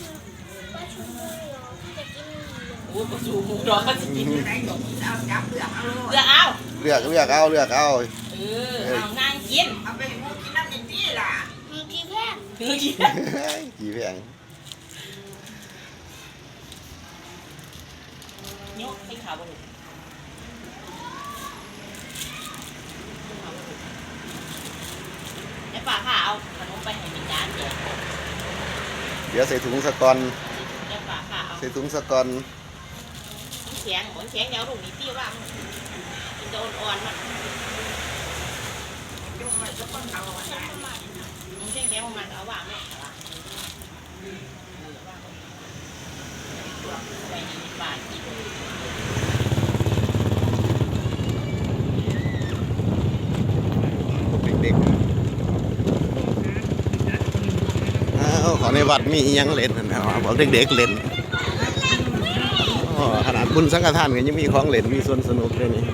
เลยเหรอจะกินหมูเหรอโอ้ประสูหมูรอเขาจะกินไหนดอกเอาจับเปลือกเอาเลือกเอาเลือกเลือกเอาเลือกเอาเออเอานางกินเอาไปให้หมูกินน้ำอย่างนี้ล่ะหมูกี่แพงคือกินกี่แพงยกให้ขาวบลูกไอ้ป่าค่ะเอาขนมไปให้ในจานเดี๋ยว เดี๋ยวใส่ถุงสกอนไอ้ป่าค่ะเอาใส่ถุงสกอนแข็งหมอนแข็งเดี๋ยวลูกนี้ตี้ว่ามันกินจะอ่อนๆมันยุ่งเลยก็ต้องเอาอันนั้นมันแข็งแข็งมันเอาว่าไหม่ค่ะไปในป่ากินพวกเด็กๆอ้า วัดมียังเล่นนะบอกเด็กๆเล่นขนาดบุญสังฆทานก็ยังมีของเล่นมีส่วนสนุกเลยนี่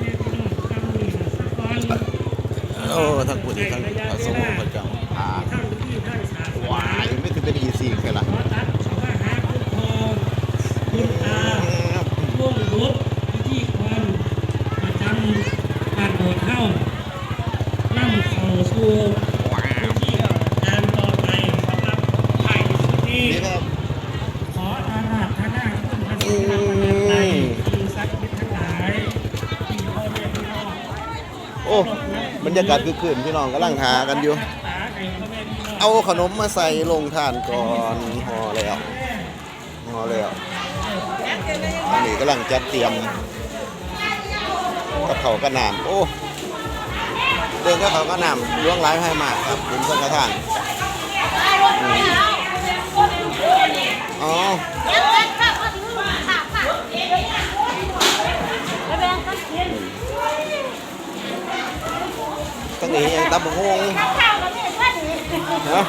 โอ้ทั้งบุญทั้งพระสงฆ์พระเจ้าอาหวายไม่ถึงเป็นอีซีแค่ละ ร่วมรบพิธีกรประจำการโดดเข้านำเข้าสู่พิธีการต่อไปสำหรับไทยสุดนี้ นี่ครับ ขออาราธนาคุณพระศรีรัตนตรัยที่ศักดิ์สิทธิ์ทั้งหลายที่พ่อแม่พี่น้อง โอ้บ รรยากาศคือคืนพี่น้องกำลังหากันอยู่ เอาขนมมาใส่ลงทานก่อนห่อแล้วห่อแล้วอันนี้กำลังจัดเตรียมกับเขากระหน่ำโอ้เดินกับเขากระหน่ำล่วงหลายให้มากครับคุณสังฆทาน เนาะ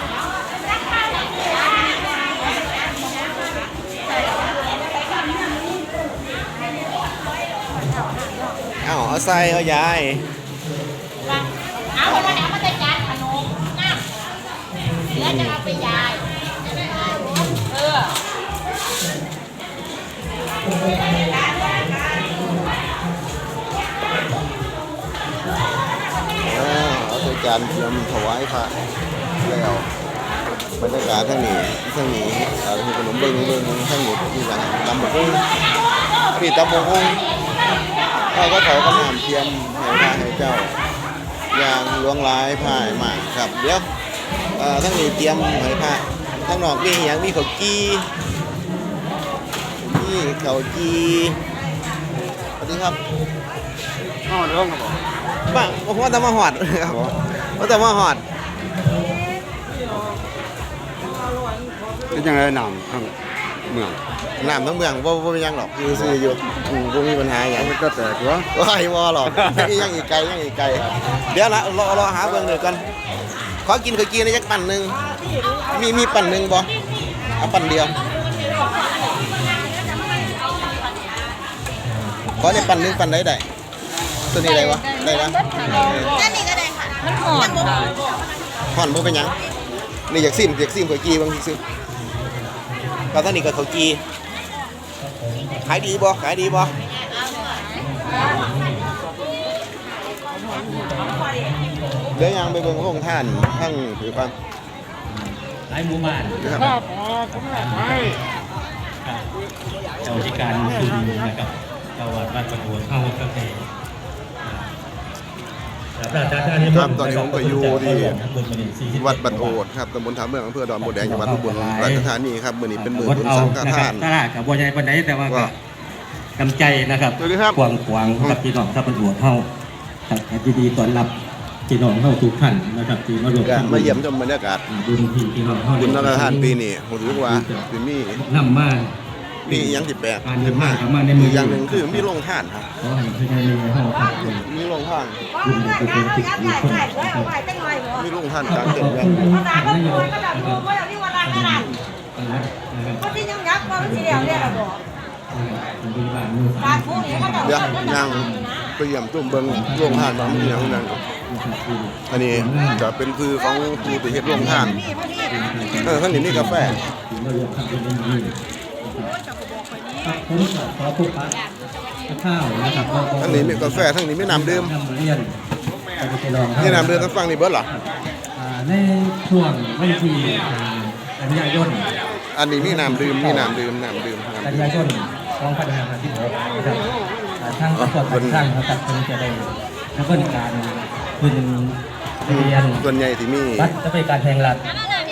เอาเอาใส่เอายายเอาไปไหนเอามา แต่จานขนมน้ำแล้วจะเอาไปยายเอออ่าเอาใส่จานเตรียมถวายพระแล้วบรรยากาศทั้งนี้ทั้งนี้อ่ามีขนมเบิ้งเบิ้งทั้งนี้ที่กันตำบักหุ่งพี่ตำบักหุ่งเอาก็เขาก็นำเทียมให้พระให้เจ้าอย่างหลวงหลายพ่ายมากครับเดี๋ยวเอ่อทั้งนี้เตรียมให้พระทั้งนอกมีอหย่างมีข้าวจี้มีข้าวจี้สวัสดีครับอ๋อเรื่องครับผมบ้างผมว่าจะมาหอดครับว่าจะมาหอด เป็นยังไงนำทั้งเมืองน้ำทั้งเมืองว่าว่าเป็นหยังหรอกคือซื้ออยู่อืมบ่มีปัญหาอย่าง มันก็แต่ตัวว่าไอ้วอหรอกไม่ยังอีกไกลยังอีกไกล เดี๋ยวละรอรอหาเบิ่งหน่อยก่อนขอกินขอกินในจักปั่นหนึ่งมีมีปั่นหนึ่งบ่เอาปั่นเดียว ขอในปั่นหนึ่งปั่นได้ได้ตัวนี้ได้วะได้ปะนั่นนี่ก็ได้ค่ะ มันหอมค่ะ ห่อนบ่เป็นหยังนี่อยากซิมอยากซิมข้าวจีบางซิ ก็ตอนนี้ก็ข้าวจีขายดีบ่ขายดีบ่เดี๋ยวยังไปเบิ่งโรงท่านทั้งถือก่อนหลายหมู่บ้านนะครับครับเจ้าที่การคือดีนะครับเจ้าวัดบ้านประดวนเข้าก็เอง ครับตอนนี้ผมก็อยู่ที่วัดบัดโอดครับตำบลถามเมืองอำเภอดอนโบแดงจังหวัดอุบลราชธานีครับมื้อนี้เป็นมื้อบุญสังฆทานตลาดกับบัวใหญ่ปานใดแต่ว่าว่ากำใจนะครับสวัสดีครับกวางขวางกับพี่น้องครับประดวนเข้าครับยินดีต้อนรับพี่น้องเข้าทุกท่านนะครับที่มาร่วมก็ทำบุญมาเยี่ยมชมบรรยากาศบุญที่พี่น้องเข้าบุญสังฆทานปีนี้ผมรู้ว่าสิมีนำมา มีอีหยังสิแปลกการเดินทางขึ้นเข้ามาในเมืองอีกอย่างหนึ่งคือมีโรงทานครับ ขอให้พระเจ้าในห้องครับคุณมีโรงทานคุณเป็นคนติดมีคนนะครับมีโรงทานกลางเต็นท์ขคอรับบคุณท่านนายกนะครับเขาที่ยังยักษ์ว่ามันสีเหลืองเนี่ยเหรอบอกคุณเป็นบ้านมือตาคู่นี้เขาจะเดี๋ยวนั่งไปเยี่ยมจุ่มเบิ่งโรงทานว่ามีหยังนั่นอันนี้ก็เป็นคือของผู้ที่เฮ็ดโรงทานเออข้างนี้มีกาแฟที่มารวมทำเป็นอย่างนี้ ครับผมก็ขอพบปะข้าวนะครับก็ทั้งนี้มีกาแฟทั้งนี้มีน้ำดื่มนำมาเรียนไปลองนี่น้ำดื่มทั้งฟังนี่เบิดเหรออ่าในช่วงวันที่อ่ากันยายนอันนี้มีน้ำดื่มมีน้ำดื่มน้ำดื่มกันน้ำดื่มยายน2556นะครับอ่าทางตำรวจการสร้างนะครับคงจะได้ดำเนินการขึ้นทะเบียนส่วนใหญ่ที่มีบัตรจะเป็นการแทงรัฐ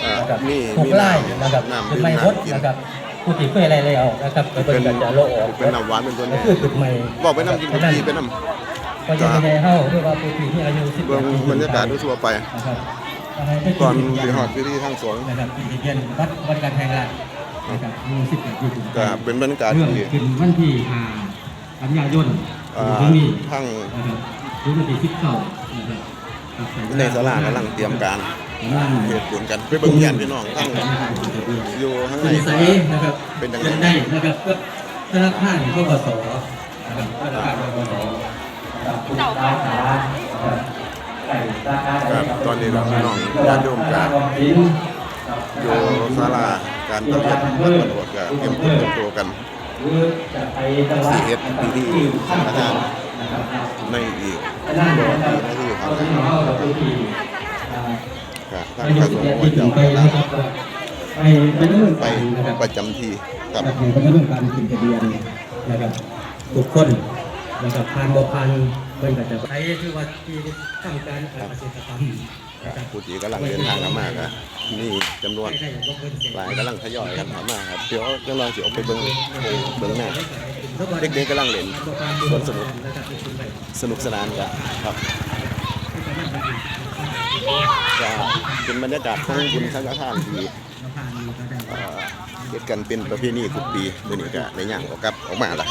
เอ่อนะครับมีหกมีไร่น้ำนะครับน้ำเป็นดื่มไม้พดน้ำกินนะครับ ผู้ที่เคยอะไรแล้วนะครับไปเป็เป็นนกันจะโลกออกเป็นน้ำหวานเป็นตัวใหญ่ก็คือจุดใหม่บอกไปน้ำกินทุกทีเป็นน้ก็จะไม่ได้เข้าเรียกว่าผู้ที่ที่อายุำสิบเบื้องบรรยากาศทั่วๆไปนะครับก็ให้ได้ก่อนขึ้สิฮอดพิธีทางสงฆ์นะครับเป็นทะเบียนวัดวัดการแทงรัฐนะครับมีสิบแปดยี่สิบก็เป็นบรรยากาศเรื่องที่ขึ้นวันที่ห้ากันยายนอ่าที่นี่ทั้งนะครับถึงวันที่สิบเก้านะครับครับในศาลากำลังเตรียมการนั่ง เฮ็ดบุญกันไปเบิ่งเฮียนพี่น้องทั้งอยู่ข้างในในใสนะครับเป็นจังไงได้นะครับก็ธนาคารกสนะครับธนาคารกสนะครับสาขานะครับไก่สาขาครับตอนนี้เราพี่น้องญาติโยมกันอยู่ศาลาการประเฮ็ดวัดตำรวจก็เตรียมตัวเตรียมตัวกันหรือจะไปจังหวัดสิเฮ็ดพิธีสังฆทานนะครับในอีกนั่นนะครับนาทีครัเราบจะมา เอาเราไปที่อ่าก็ทางไปพระสงฆ์ที่ก็ถึจะงไปไปนะครับไปไปดำเนินไปการนะครับประจำที่ครับครับผมก็ไม่ต้องการขึ้นทะเบียนนะครับทุกคนนะครับผ่านบ่ผ่านเพิ่นก็จะใช้คือว่าที่ทำการเกษตรกรรมนะครับผู้ที่กำลังเดินทางเข้ามาก็มีจำนวนใช่ๆก็เพิ่นเสร็จหลายกำลังทยอยกันเข้ามาครับเดี๋ยวจังลองสิออกไปเบิ่งเบิ่งหน้า เด็กๆกำลังเล่นสวนสนุกสนุกสนานกันครับ จะเป็นบรรยากาศของบุญสังฆทานที่เอ่อเฮ็ดกันเป็นประเพณีทุกปีมื้อนี้ก็ในย่างออกกลับออกมาละ